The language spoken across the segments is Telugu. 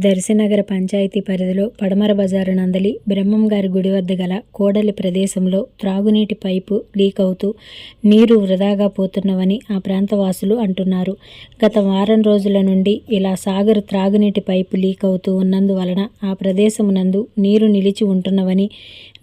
దర్శనగర పంచాయతీ పరిధిలో పడమర బజారు నందలి బ్రహ్మంగారి గుడి వద్ద గల కోడలి ప్రదేశంలో త్రాగునీటి పైపు లీక్ అవుతూ నీరు వృధాగా పోతున్నవని ఆ ప్రాంతవాసులు అంటున్నారు. గత వారం రోజుల నుండి ఇలా సాగర్ త్రాగునీటి పైపు లీక్ అవుతూ ఉన్నందువలన ఆ ప్రదేశమునందు నీరు నిలిచి ఉంటున్నవని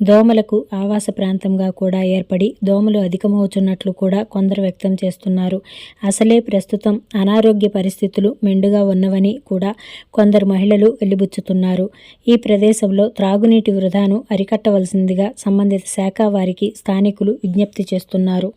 దోమలకు ఆవాస ప్రాంతంగా కూడా ఏర్పడి దోమలు అధికమవుతున్నట్లు కూడా కొందరు వ్యక్తం చేస్తున్నారు. అసలే ప్రస్తుతం అనారోగ్య పరిస్థితులు మెండుగా ఉన్నవని కూడా కొందరు మహిళలు వెళ్ళిబుచ్చుతున్నారు ఈ ప్రదేశంలో త్రాగునీటి వృధాను అరికట్టవలసిందిగా సంబంధిత శాఖ వారికి స్థానికులు విజ్ఞప్తి చేస్తున్నారు.